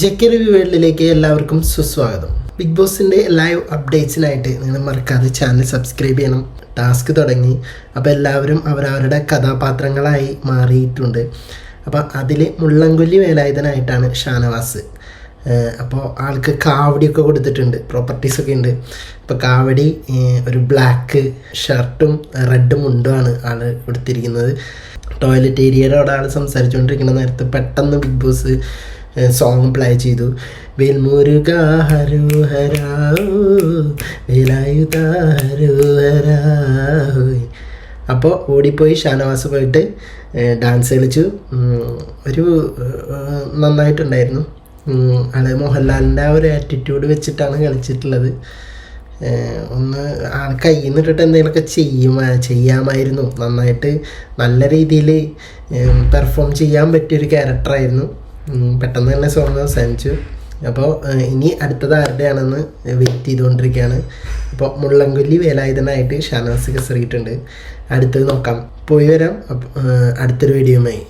ജെക്കെ review വേൾഡിലേക്ക് എല്ലാവർക്കും സുസ്വാഗതം. ബിഗ് ബോസിന്റെ ലൈവ് അപ്ഡേറ്റ്സിനായിട്ട് നിങ്ങൾ മറക്കാതെ ചാനൽ സബ്സ്ക്രൈബ് ചെയ്യണം. ടാസ്ക് തുടങ്ങി. അപ്പോൾ എല്ലാവരും അവരവരുടെ കഥാപാത്രങ്ങളായി മാറിയിട്ടുണ്ട്. അപ്പോൾ അതിൽ മുള്ളംകൊല്ലി വേലായുധനായിട്ടാണ് ഷാനവാസ്. അപ്പോൾ ആൾക്ക് കാവടിയൊക്കെ കൊടുത്തിട്ടുണ്ട്. പ്രോപ്പർട്ടീസൊക്കെ ഉണ്ട്. അപ്പോൾ കാവടി ഒരു ബ്ലാക്ക് ഷർട്ടും റെഡ് മുണ്ടുമാണ് ആൾ കൊടുത്തിരിക്കുന്നത്. ടോയ്ലറ്റ് ഏരിയയുടെ ആൾ സംസാരിച്ചുകൊണ്ടിരിക്കുന്ന നേരത്ത് പെട്ടെന്ന് ബിഗ് ബോസ് സോങ് പ്ലേ ചെയ്തു. അപ്പോൾ ഓടിപ്പോയി ഷാനവാസ് പോയിട്ട് ഡാൻസ് കളിച്ചു. ഒരു നന്നായിട്ടുണ്ടായിരുന്നു. അത് മോഹൻലാലിന്റെ ആ ഒരു ആറ്റിറ്റ്യൂഡ് വെച്ചിട്ടാണ് കളിച്ചിട്ടുള്ളത്. ഒന്ന് ആൾ കയ്യിൽ നിന്നിട്ടിട്ട് എന്തെങ്കിലുമൊക്കെ ചെയ്യും ചെയ്യാമായിരുന്നു. നന്നായിട്ട് നല്ല രീതിയിൽ പെർഫോം ചെയ്യാൻ പറ്റിയൊരു ക്യാരക്ടറായിരുന്നു പെട്ടെന്ന് തന്നെ സോങ് അവസാനിച്ചു അപ്പോൾ ഇനി അടുത്തത് ആരുടെയാണെന്ന് വെയിറ്റ് ചെയ്തുകൊണ്ടിരിക്കുകയാണ്. അപ്പോൾ മുള്ളംകൊല്ലി വേലായുധനായിട്ട് ഷാനവാസ് കസറിയിട്ടുണ്ട് അടുത്തത് നോക്കാം. പോയി വരാം. അടുത്തൊരു വീഡിയോയുമായി